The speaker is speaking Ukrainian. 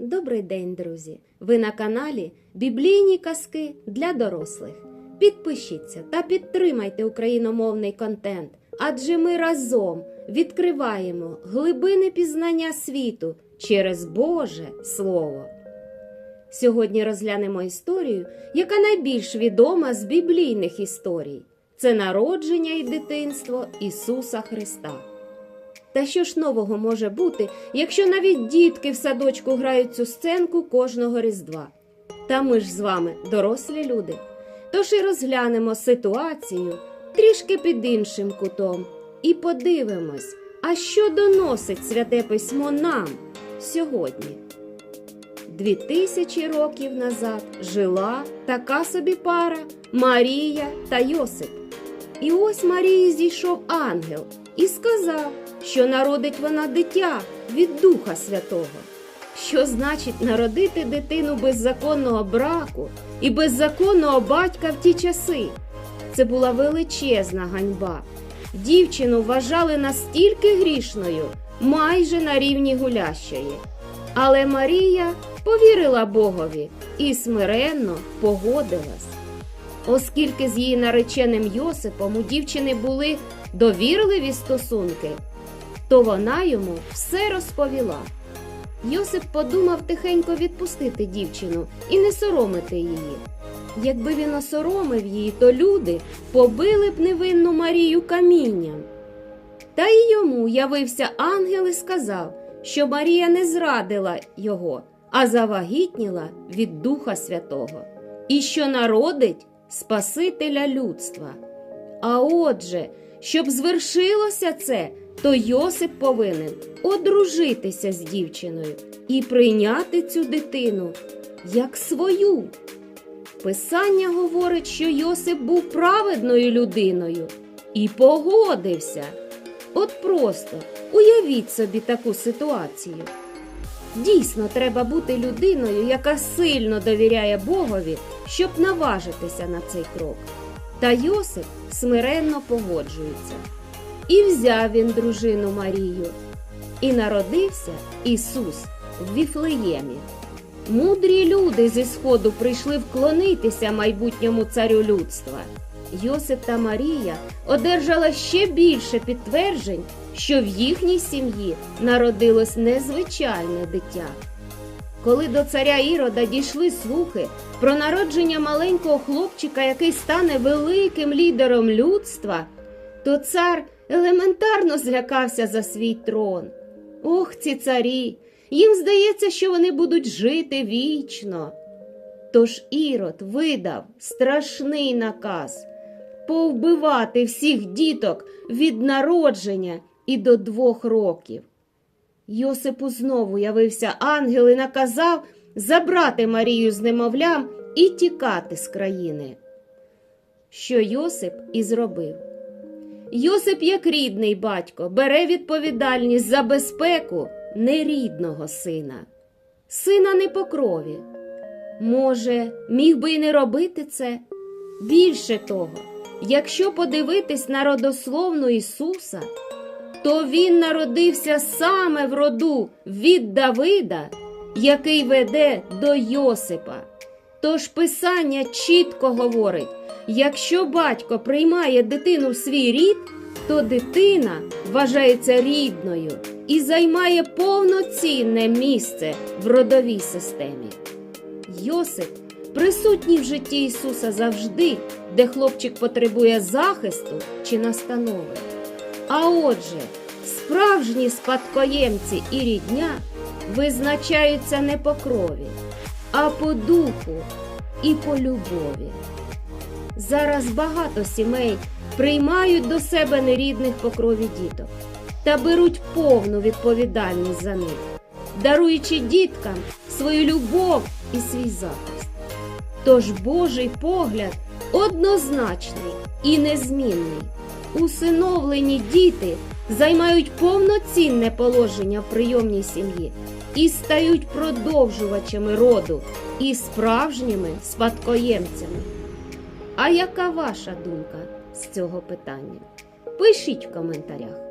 Добрий день, друзі! Ви на каналі Біблійні казки для дорослих. Підпишіться та підтримайте україномовний контент, адже ми разом відкриваємо глибини пізнання світу через Боже Слово. Сьогодні розглянемо історію, яка найбільш відома з біблійних історій. Це народження і дитинство Ісуса Христа. Та що ж нового може бути, якщо навіть дітки в садочку грають цю сценку кожного Різдва? Та ми ж з вами дорослі люди. Тож і розглянемо ситуацію трішки під іншим кутом і подивимось, а що доносить святе письмо нам сьогодні. Дві тисячі років назад жила така собі пара Марія та Йосип. І ось Марії зійшов ангел і сказав, що народить вона дитя від Духа Святого. Що значить народити дитину без законного браку і без законного батька в ті часи? Це була величезна ганьба. Дівчину вважали настільки грішною, майже на рівні гулящої. Але Марія повірила Богові і смиренно погодилась. Оскільки з її нареченим Йосипом у дівчини були довірливі стосунки, то вона йому все розповіла. Йосип подумав тихенько відпустити дівчину і не соромити її. Якби він осоромив її, то люди побили б невинну Марію камінням. Та й йому явився ангел і сказав, що Марія не зрадила його, а завагітніла від Духа Святого, і що народить Спасителя людства. А отже, щоб звершилося це, то Йосип повинен одружитися з дівчиною і прийняти цю дитину як свою. Писання говорить, що Йосип був праведною людиною і погодився. От просто уявіть собі таку ситуацію. Дійсно, треба бути людиною, яка сильно довіряє Богові, щоб наважитися на цей крок. Та Йосип смиренно погоджується. І взяв він дружину Марію, і народився Ісус в Віфлеємі. Мудрі люди зі сходу прийшли вклонитися майбутньому царю людства. Йосип та Марія одержала ще більше підтверджень, що в їхній сім'ї народилось незвичайне дитя. Коли до царя Ірода дійшли слухи про народження маленького хлопчика, який стане великим лідером людства, то цар елементарно злякався за свій трон. Ох, ці царі! Їм здається, що вони будуть жити вічно. Тож Ірод видав страшний наказ повбивати всіх діток від народження і до двох років. Йосипу знову явився ангел і наказав забрати Марію з немовлям і тікати з країни. Що Йосип і зробив. Йосип, як рідний батько, бере відповідальність за безпеку нерідного сина, сина не по крові. Може, міг би й не робити це? Більше того, якщо подивитись на родословну Ісуса, то Він народився саме в роду від Давида, який веде до Йосипа. Тож Писання чітко говорить: якщо батько приймає дитину в свій рід, то дитина вважається рідною і займає повноцінне місце в родовій системі. Йосип присутній в житті Ісуса завжди, де хлопчик потребує захисту чи настанови. А отже, справжні спадкоємці і рідня визначаються не по крові, а по духу і по любові. Зараз багато сімей приймають до себе нерідних по крові діток та беруть повну відповідальність за них, даруючи діткам свою любов і свій захист. Тож Божий погляд однозначний і незмінний. Усиновлені діти займають повноцінне положення в прийомній сім'ї і стають продовжувачами роду і справжніми спадкоємцями. А яка ваша думка з цього питання? Пишіть в коментарях.